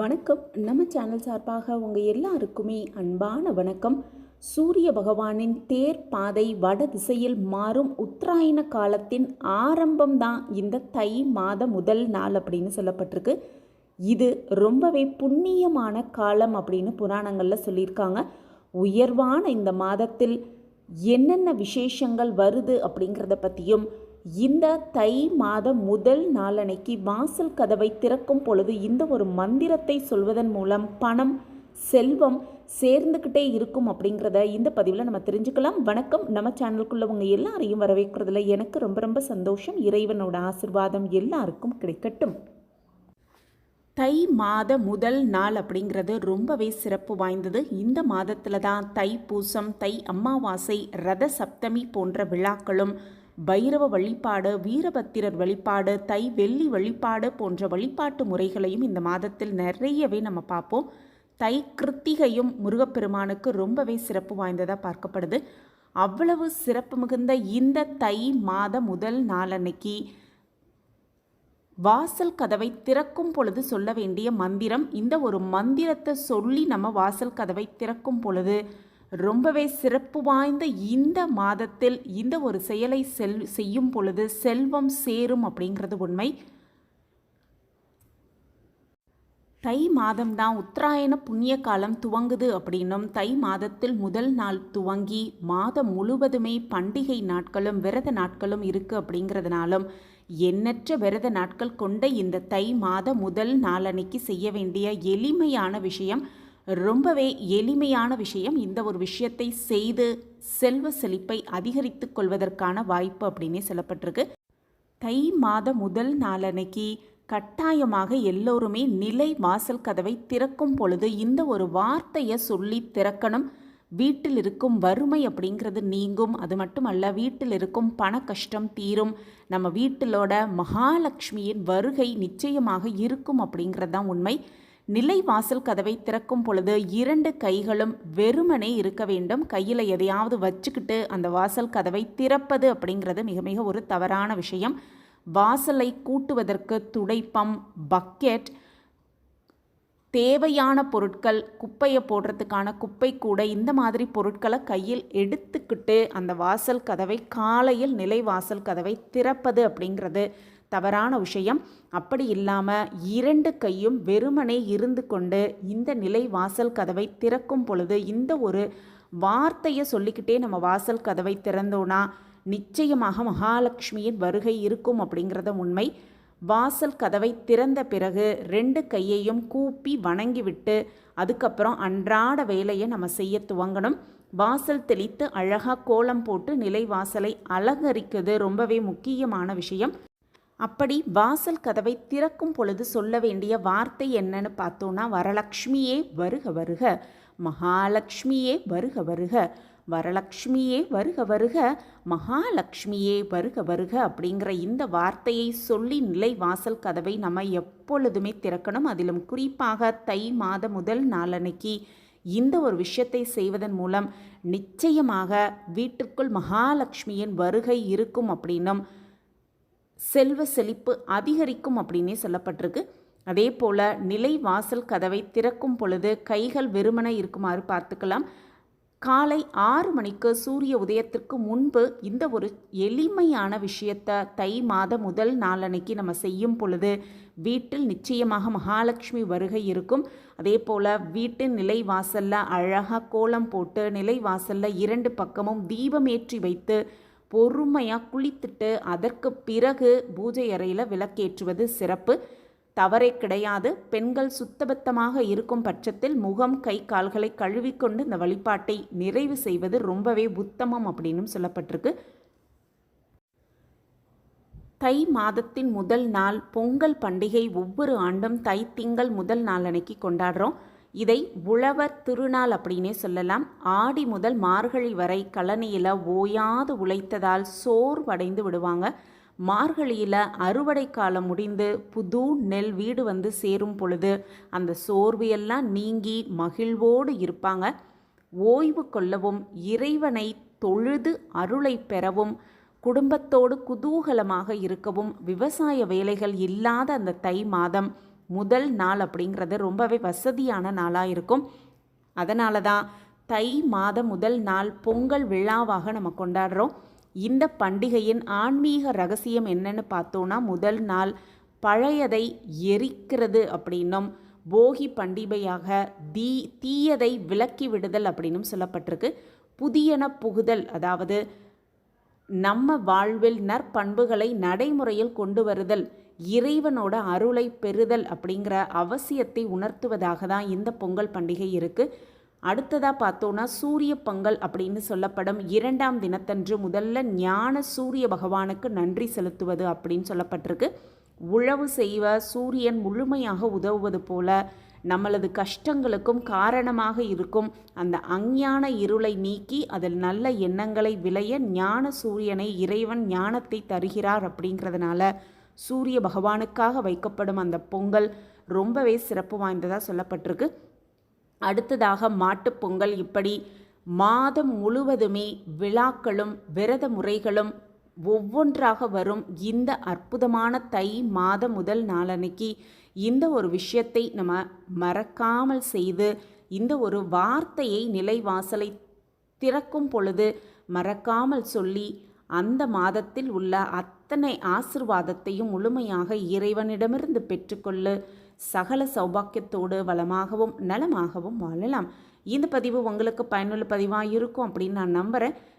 வணக்கம். நம்ம சேனல் சார்பாக உங்கள் எல்லாருக்குமே அன்பான வணக்கம். சூரிய பகவானின் தேர் பாதை வட திசையில் மாறும் உத்தராயண காலத்தின் ஆரம்பம்தான் இந்த தை மாத முதல் நாள் அப்படின்னு சொல்லப்பட்டிருக்கு. இது ரொம்பவே புண்ணியமான காலம் அப்படின்னு புராணங்களில் சொல்லியிருக்காங்க. உயர்வான இந்த மாதத்தில் என்னென்ன விசேஷங்கள் வருது அப்படிங்கிறத பற்றியும் இந்த தை மாத முதல் நாளன்னைக்கு வாசல் கதவை திறக்கும் பொழுது இந்த ஒரு மந்திரத்தை சொல்வதன் மூலம் பணம் செல்வம் சேர்ந்துக்கிட்டே இருக்கும் அப்படிங்கிறத இந்த பதிவில் நம்ம தெரிஞ்சுக்கலாம். வணக்கம். நம்ம சேனலுக்குள்ளவங்க எல்லாரையும் வரவேற்கிறதுல எனக்கு ரொம்ப ரொம்ப சந்தோஷம். இறைவனோட ஆசிர்வாதம் எல்லாருக்கும் கிடைக்கட்டும். தை மாத முதல் நாள் அப்படிங்கிறது ரொம்பவே சிறப்பு வாய்ந்தது. இந்த மாதத்தில் தான் தை பூசம் தை அமாவாசை ரத சப்தமி போன்ற விழாக்களும் பைரவ வழிபாடு வீரபத்திரர் வழிபாடு தை வெள்ளி வழிபாடு போன்ற வழிபாட்டு முறைகளையும் இந்த மாதத்தில் நிறையவே நம்ம பார்ப்போம். தை கிருத்திகையும் முருகப்பெருமானுக்கு ரொம்பவே சிறப்பு வாய்ந்ததாக பார்க்கப்படுது. அவ்வளவு சிறப்பு மிகுந்த இந்த தை மாத முதல் நாளன்னைக்கு வாசல் கதவை திறக்கும் பொழுது சொல்ல வேண்டிய மந்திரம் இந்த ஒரு மந்திரத்தை சொல்லி நம்ம வாசல் கதவை திறக்கும் பொழுது ரொம்பவே சிறப்பு வாய்ந்த இந்த மாதத்தில் இந்த ஒரு செயலை செல் செய்யும் பொழுது செல்வம் சேரும் அப்படிங்கிறது உண்மை. தை மாதம்தான் உத்தராயண புண்ணிய காலம் துவங்குது அப்படின்னும் தை மாதத்தில் முதல் நாள் துவங்கி மாதம் முழுவதுமே பண்டிகை நாட்களும் விரத நாட்களும் இருக்குது அப்படிங்கிறதுனாலும் எண்ணற்ற விரத நாட்கள் கொண்ட இந்த தை மாத முதல் நாளன்னைக்கு செய்ய வேண்டிய எளிமையான விஷயம் ரொம்பவே எளிமையான விஷயம் இந்த ஒரு விஷயத்தை செய்து செல்வ செழிப்பை அதிகரித்து கொள்வதற்கான வாய்ப்பு அப்படின்னே சொல்லப்பட்டிருக்கு. தை மாத முதல் நாளன்னைக்கு கட்டாயமாக எல்லோருமே நிலை வாசல் கதவை திறக்கும் பொழுது இந்த ஒரு வார்த்தையை சொல்லி திறக்கணும். வீட்டில் இருக்கும் வறுமை அப்படிங்கிறது நீங்கும். அது மட்டுமல்ல வீட்டில் இருக்கும் பண கஷ்டம் தீரும். நம்ம வீட்டிலோட மகாலட்சுமியின் வருகை நிச்சயமாக இருக்கும் அப்படிங்கிறது தான் உண்மை. நிலை வாசல் கதவை திறக்கும் பொழுது இரண்டு கைகளும் வெறுமனே இருக்க வேண்டும். கையில் எதையாவது வச்சுக்கிட்டு அந்த வாசல் கதவை திறப்பது அப்படிங்கிறது மிக மிக ஒரு தவறான விஷயம். வாசலை கூட்டுவதற்கு துடைப்பம் பக்கெட் தேவையான பொருட்கள் குப்பையை போடுறதுக்கான குப்பை கூட இந்த மாதிரி பொருட்களை கையில் எடுத்துக்கிட்டு அந்த வாசல் கதவை காலையில் நிலை வாசல் கதவை திறப்பது அப்படிங்கிறது தவறான விஷயம். அப்படி இல்லாமல் இரண்டு கையும் வெறுமனே இருந்து கொண்டு இந்த நிலை வாசல் கதவை திறக்கும் பொழுது இந்த ஒரு வார்த்தையை சொல்லிக்கிட்டே நம்ம வாசல் கதவை திறந்தோன்னா நிச்சயமாக மகாலட்சுமியின் வருகை இருக்கும் அப்படிங்கிறத உண்மை. வாசல் கதவை திறந்த பிறகு ரெண்டு கையையும் கூப்பி வணங்கிவிட்டு அதுக்கப்புறம் அன்றாட வேலையை நம்ம செய்ய துவங்கணும். வாசல் தெளித்து அழகாக கோலம் போட்டு நிலை வாசலை அலங்கரிக்கிறது ரொம்பவே முக்கியமான விஷயம். அப்படி வாசல் கதவை திறக்கும் பொழுது சொல்ல வேண்டிய வார்த்தை என்னன்னு பார்த்தோன்னா வரலக்ஷ்மியே வருக வருக மகாலட்சுமியே வருக வருக வரலக்ஷ்மியே வருக வருக மகாலட்சுமியே வருக வருக அப்படிங்கிற இந்த வார்த்தையை சொல்லி நிலை வாசல் கதவை நம்ம எப்பொழுதுமே திறக்கணும். அதிலும் குறிப்பாக தை மாத முதல் நாளன்னைக்கு இந்த ஒரு விஷயத்தை செய்வதன் மூலம் நிச்சயமாக வீட்டிற்குள் மகாலட்சுமியின் வருகை இருக்கும் அப்படின்னும் செல்வ செழிப்பு அதிகரிக்கும் அப்படின்னே சொல்லப்பட்டிருக்கு. அதே போல் நிலை வாசல் கதவை திறக்கும் பொழுது கைகள் வெறுமன இருக்குமாறு பார்த்துக்கலாம். காலை ஆறு மணிக்கு சூரிய உதயத்திற்கு முன்பு இந்த ஒரு எளிமையான விஷயத்தை தை மாத முதல் நாளன்னைக்கு நம்ம செய்யும் பொழுது வீட்டில் நிச்சயமாக மகாலட்சுமி வருகை இருக்கும். அதே போல் வீட்டின் நிலை வாசலில் அழகாக கோலம் போட்டு நிலை வாசலில் இரண்டு பக்கமும் தீபமேற்றி வைத்து பொறுமையாக குளித்துட்டு அதற்கு பிறகு பூஜை அறையில் விளக்கேற்றுவது சிறப்பு. தவறே கிடையாது. பெண்கள் சுத்தபத்தமாக இருக்கும் பட்சத்தில் முகம் கை கால்களை கழுவிக்கொண்டு இந்த வழிபாட்டை நிறைவு செய்வது ரொம்பவே உத்தமம் அப்படின்னு சொல்லப்பட்டிருக்கு. தை மாதத்தின் முதல் நாள் பொங்கல் பண்டிகை ஒவ்வொரு ஆண்டும் தை திங்கள் முதல் நாள் அன்னைக்கு கொண்டாடுறோம். இதை உழவர் திருநாள் அப்படின்னே சொல்லலாம். ஆடி முதல் மார்கழி வரை கழனியில் ஓயாது உழைத்ததால் சோர்வடைந்து விடுவாங்க. மார்கழியில் அறுவடை காலம் முடிந்து புது நெல் வீடு வந்து சேரும் பொழுது அந்த சோர்வையெல்லாம் நீங்கி மகிழ்வோடு இருப்பாங்க. ஓய்வு கொள்ளவும் இறைவனை தொழுது அருளை பெறவும் குடும்பத்தோடு குதூகலமாக இருக்கவும் விவசாய வேலைகள் இல்லாத அந்த தை மாதம் முதல் நாள் அப்படிங்கிறது ரொம்பவே வசதியான நாளாக இருக்கும். அதனால தான் தை மாத முதல் நாள் பொங்கல் விழாவாக நம்ம கொண்டாடுறோம். இந்த பண்டிகையின் ஆன்மீக ரகசியம் என்னன்னு பார்த்தோன்னா முதல் நாள் பழையதை எரிக்கிறது அப்படின்னும் போகி பண்டிகையாக தீ தீயதை விலக்கி விடுதல் அப்படின்னும் சொல்லப்பட்டிருக்கு. புதியன புகுதல் அதாவது நம்ம வாழ்வில் நற்பண்புகளை நடைமுறையில் கொண்டு வருதல் இறைவனோட அருளை பெறுதல் அப்படிங்கிற அவசியத்தை உணர்த்துவதாக தான் இந்த பொங்கல் பண்டிகை இருக்குது அடுத்ததாக பார்த்தோன்னா சூரிய பொங்கல் அப்படின்னு சொல்லப்படும் இரண்டாம் தினத்தன்று முதல்ல ஞான சூரிய பகவானுக்கு நன்றி செலுத்துவது அப்படின்னு சொல்லப்பட்டிருக்கு. உழவு செய்வ சூரியன் முழுமையாக உதவுவது போல நம்மளது கஷ்டங்களுக்கும் காரணமாக இருக்கும் அந்த அஞ்ஞான இருளை நீக்கி அதில் நல்ல எண்ணங்களை விளைய ஞான சூரியனை இறைவன் ஞானத்தை தருகிறார் அப்படிங்கிறதுனால சூரிய பகவானுக்காக வைக்கப்படும் அந்த பொங்கல் ரொம்பவே சிறப்பு வாய்ந்ததாக சொல்லப்பட்டிருக்கு. அடுத்ததாக மாட்டுப் பொங்கல் இப்படி மாதம் முழுவதுமே விழாக்களும் விரத முறைகளும் ஒவ்வொன்றாக வரும் இந்த அற்புதமான தை மாத முதல் நாளன்னைக்கு இந்த ஒரு விஷயத்தை நம்ம மறக்காமல் செய்து இந்த ஒரு வார்த்தையை நிலைவாசலை திறக்கும் பொழுது மறக்காமல் சொல்லி அந்த மாதத்தில் உள்ள அத்தனை ஆசிர்வாதத்தையும் முழுமையாக இறைவனிடமிருந்து பெற்றுக்கொள்ளு. சகல சௌபாக்கியத்தோடு வளமாகவும் நலமாகவும் வாழலாம். இந்த பதிவு உங்களுக்கு பயனுள்ள பதிவாக இருக்கும் அப்படின்னு நான் நம்புகிறேன்